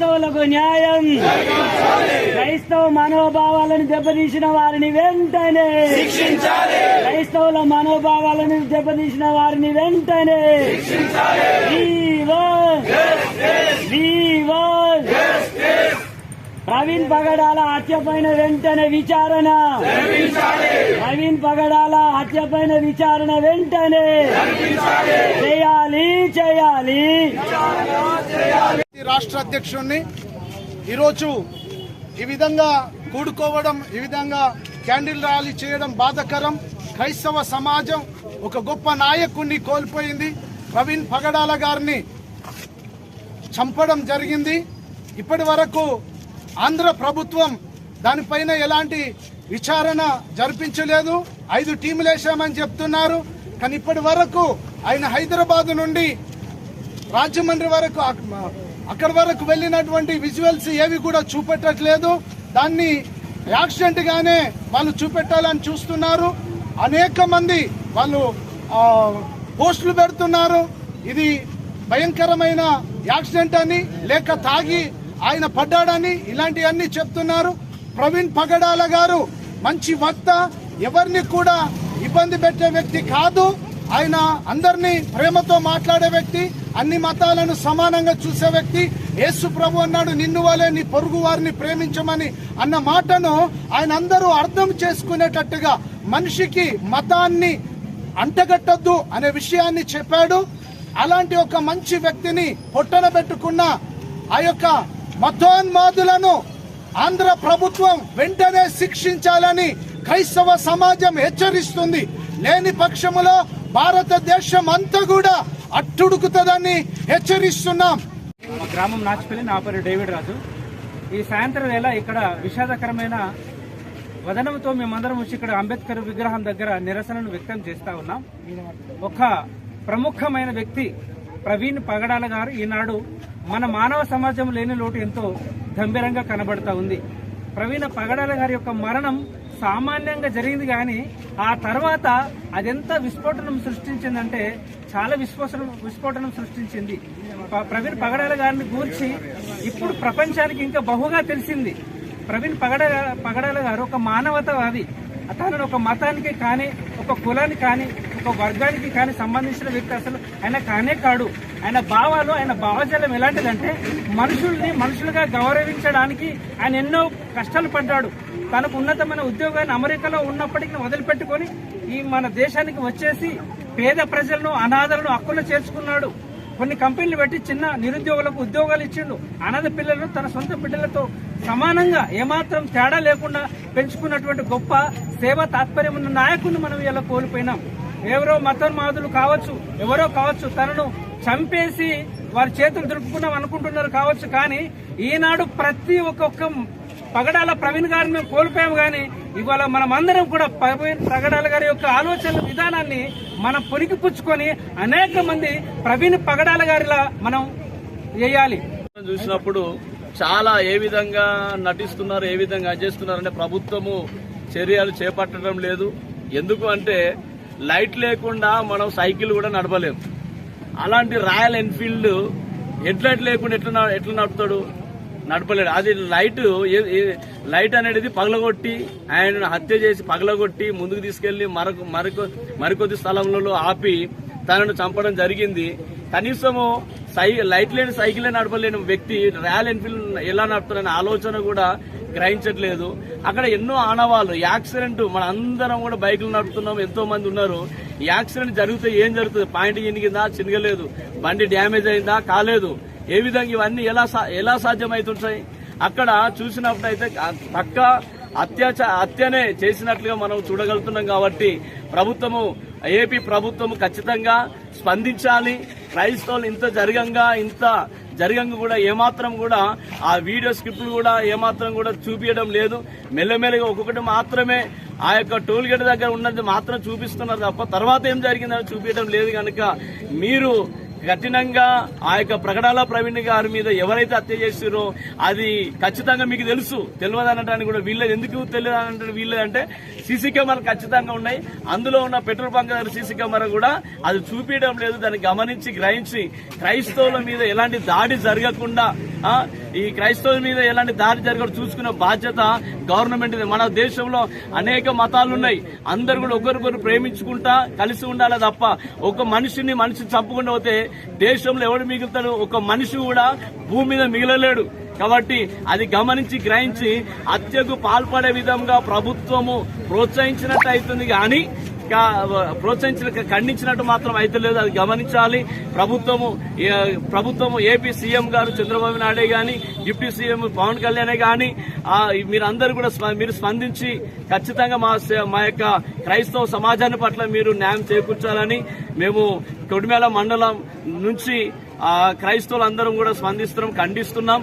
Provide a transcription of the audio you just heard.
క్రైస్తవులకు న్యాయం. క్రైస్తవ మనోభావాలను దెబ్బతీసిన వారిని వెంటనే. క్రైస్తవుల మనోభావాలను దెబ్బతీసిన వారిని వెంటనే. ప్రవీణ్ పగడాల హత్యపైన వెంటనే విచారణ. ప్రవీణ్ పగడాల హత్యపైన విచారణ వెంటనే. చేయాలి చేయాలి. రాష్ట్ర అధ్యక్షుడిని ఈరోజు ఈ విధంగా కూడుకోవడం ఈ విధంగా క్యాండిల్ ర్యాలీ చేయడం బాధకరం. క్రైస్తవ సమాజం ఒక గొప్ప నాయకుడిని కోల్పోయింది. ప్రవీణ్ పగడాల గారిని చంపడం జరిగింది. ఇప్పటి వరకు ఆంధ్ర ప్రభుత్వం దానిపైన ఎలాంటి విచారణ జరిపించలేదు. ఐదు టీములు వేసామని చెప్తున్నారు. కానీ ఇప్పటి వరకు ఆయన హైదరాబాద్ నుండి రాజమండ్రి వరకు అక్కడి వరకు వెళ్ళినటువంటి విజువల్స్ ఏవి కూడా చూపెట్టట్లేదు. దాన్ని యాక్సిడెంట్ గానే వాళ్ళు చూపెట్టాలని చూస్తున్నారు. అనేక మంది వాళ్ళు పోస్టులు పెడుతున్నారు. ఇది భయంకరమైన యాక్సిడెంట్ అని లేక తాగి ఆయన పడ్డాడని ఇలాంటివన్నీ చెప్తున్నారు. ప్రవీణ్ పగడాల గారు మంచి వక్త ఎవరిని కూడా ఇబ్బంది పెట్టే వ్యక్తి కాదు. ఆయన అందరినీ ప్రేమతో మాట్లాడే వ్యక్తి అన్ని మతాలను సమానంగా చూసే వ్యక్తి. యేసు ప్రభు అన్నాడు నిన్ను వలే నీ పొరుగు వారిని ప్రేమించమని అన్న మాటను ఆయన అందరూ అర్థం చేసుకునేటట్టుగా మనిషికి మతాన్ని అంటగట్టద్దు అనే విషయాన్ని చెప్పాడు. అలాంటి ఒక మంచి వ్యక్తిని పొట్టన పెట్టుకున్న ఆ యొక్క మతోన్మాదులను ఆంధ్ర ప్రభుత్వం వెంటనే శిక్షించాలని క్రైస్తవ సమాజం హెచ్చరిస్తుంది. లేని పక్షములో భారతదేశం అంతా కూడా అట్టుడుకుతుందని హెచ్చరిస్తున్నాం. మా గ్రామం నాచిపల్లి నా పేరు డేవిడ్ రాజు. ఈ సాయంత్రం వేళ ఇక్కడ విషాదకరమైన వదనంతో మేమందరం వచ్చి ఇక్కడ అంబేద్కర్ విగ్రహం దగ్గర నిరసనను వ్యక్తం చేస్తా ఉన్నాం. ఒక ప్రముఖమైన వ్యక్తి ప్రవీణ్ పగడాల గారు ఈనాడు మన మానవ సమాజం లేని లోటు ఎంతో గంభీరంగా కనబడతా ఉంది. ప్రవీణ పగడాల గారి యొక్క మరణం సామాన్యంగా జరిగింది కానీ ఆ తర్వాత అదెంత విస్ఫోటనం సృష్టించిందంటే చాలా విస్ఫోటనం విస్ఫోటనం సృష్టించింది. ప్రవీణ్ పగడాల గారిని గూర్చి ఇప్పుడు ప్రపంచానికి ఇంకా బహుగా తెలిసింది. ప్రవీణ్ పగడ పగడాల గారు ఒక మానవతవాది. తనను ఒక మతానికి కానీ ఒక కులానికి కానీ ఒక వర్గానికి కానీ సంబంధించిన వ్యక్తి అసలు ఆయన కానే కాడు. ఆయన భావాలు ఆయన భావజాలం ఎలాంటిదంటే మనుషుల్ని మనుషులుగా గౌరవించడానికి ఆయన ఎన్నో కష్టాలు పడ్డాడు. తనకు ఉన్నతమైన ఉద్యోగాన్ని అమెరికాలో ఉన్నప్పటికీ వదిలిపెట్టుకొని ఈ మన దేశానికి వచ్చేసి పేద ప్రజలను అనాథలను హక్కులు చేర్చుకున్నాడు. కొన్ని కంపెనీలు పెట్టి చిన్న నిరుద్యోగులకు ఉద్యోగాలు ఇచ్చిండు. అనాథ పిల్లలను తన సొంత బిడ్డలతో సమానంగా ఏమాత్రం తేడా లేకుండా పెంచుకున్నటువంటి గొప్ప సేవ తాత్పర్యం ఉన్న నాయకుడిని మనం ఇలా కోల్పోయినాం. ఎవరో మతోన్మాదులు కావచ్చు ఎవరో కావచ్చు తనను చంపేసి వారి చేతులు దులుపుకున్నాం అనుకుంటున్నారు కావచ్చు కానీ ఈనాడు ప్రతి ఒక్కొక్క పగడాల ప్రవీణ్ గారిని మేము కోల్పోయాము కానీ ఇవాళ మనం అందరం కూడా ప్రవీణ్ పగడాల గారి యొక్క ఆలోచన విధానాన్ని మనం పుచ్చుకొని అనేక మంది ప్రవీణ్ పగడాల గారిలా మనం చేయాలి చూసినప్పుడు చాలా ఏ విధంగా నటిస్తున్నారు ఏ విధంగా చేస్తున్నారంటే ప్రభుత్వము చర్యలు చేపట్టడం లేదు. ఎందుకు అంటే లైట్ లేకుండా మనం సైకిల్ కూడా నడపలేము అలాంటి రాయల్ ఎన్ఫీల్డ్ హెడ్లైట్ లేకుండా ఎట్లా ఎట్లా నడుపుతాడు? నడపలేడు. అది లైట్ లైట్ అనేది పగలగొట్టి ఆయన హత్య చేసి పగలగొట్టి ముందుకు తీసుకెళ్ళి మరొక మరికొ మరికొద్ది స్థలంలో ఆపి తనను చంపడం జరిగింది. కనీసము సై లైట్ లేని సైకిల్ నడపలేని వ్యక్తి రాయల్ ఎన్ఫీల్డ్ ఎలా నడుపుతారనే ఆలోచన కూడా గ్రహించట్లేదు. అక్కడ ఎన్నో ఆనవాళ్ళు యాక్సిడెంట్ మన అందరం కూడా బైకులు నడుపుతున్నాం ఎంతో మంది ఉన్నారు. యాక్సిడెంట్ జరిగితే ఏం జరుగుతుంది? పాయింట్ ఎనిగిందా చినగలేదు. బండి డ్యామేజ్ అయిందా? కాలేదు. ఏ విధంగా ఇవన్నీ ఎలా సా- ఎలా సాధ్యమవుతుంటాయి అక్కడ చూసినప్పుడైతే పక్క అత్యాచ హత్యనే చేసినట్లుగా మనం చూడగలుగుతున్నాం కాబట్టి ప్రభుత్వము ఏపీ ప్రభుత్వము ఖచ్చితంగా స్పందించాలి. క్రైస్తవులు ఇంత జరగంగా ఇంత జరగంగా కూడా ఏమాత్రం కూడా ఆ వీడియో స్క్రిప్ట్లు కూడా ఏమాత్రం కూడా చూపించడం లేదు. మెల్లమెల్లగా ఒక్కొక్కటి మాత్రమే ఆ యొక్క టోల్ గేట్ దగ్గర ఉన్నది మాత్రం చూపిస్తున్నారు తప్ప తర్వాత ఏం జరిగిందని చూపించడం లేదు కనుక మీరు కఠినంగా ఆ యొక్క ప్రకటనల ప్రవీణ్ గారి మీద ఎవరైతే హత్య చేసిరో అది ఖచ్చితంగా మీకు తెలుసు. తెలియదు అనడానికి కూడా వీళ్ళది ఎందుకు తెలియదు అంటే వీళ్ళది అంటే సీసీ కెమెరాలు ఖచ్చితంగా ఉన్నాయి. అందులో ఉన్న పెట్రోల్ బంక్ దగ్గర సీసీ కెమెరా కూడా అది చూపించడం లేదు. దాన్ని గమనించి గ్రహించి క్రైస్తవుల మీద ఎలాంటి దాడి జరగకుండా ఈ క్రైస్తవుల మీద ఎలాంటి దాడి జరగడం చూసుకునే బాధ్యత గవర్నమెంట్ మన దేశంలో అనేక మతాలు ఉన్నాయి. అందరు కూడా ఒకరికొకరు ప్రేమించుకుంటా కలిసి ఉండాలి తప్ప ఒక మనిషిని మనిషి చంపకుండా పోతే దేశంలో ఎవడు మిగులుతాడు? ఒక మనిషి కూడా భూమి మీద మిగలలేడు. కాబట్టి అది గమనించి గ్రహించి హత్యకు పాల్పడే విధంగా ప్రభుత్వము ప్రోత్సహించినట్టు అవుతుంది కానీ ప్రోత్సహించిన ఖండించినట్టు మాత్రం అయితే లేదు. అది గమనించాలి. ప్రభుత్వము ప్రభుత్వము ఏపీ సీఎం గారు చంద్రబాబు నాయుడే గాని డిప్యూటీ సీఎం పవన్ కళ్యాణే గాని మీరందరూ కూడా స్ప- మీరు స్పందించి ఖచ్చితంగా మా మా యొక్క క్రైస్తవ సమాజాన్ని పట్ల మీరు న్యాయం చేకూర్చాలని మేము కొడిమేళ మండలం నుంచి ఆ, క్రైస్తవులందరం కూడా స్పందిస్తున్నాం ఖండిస్తున్నాం.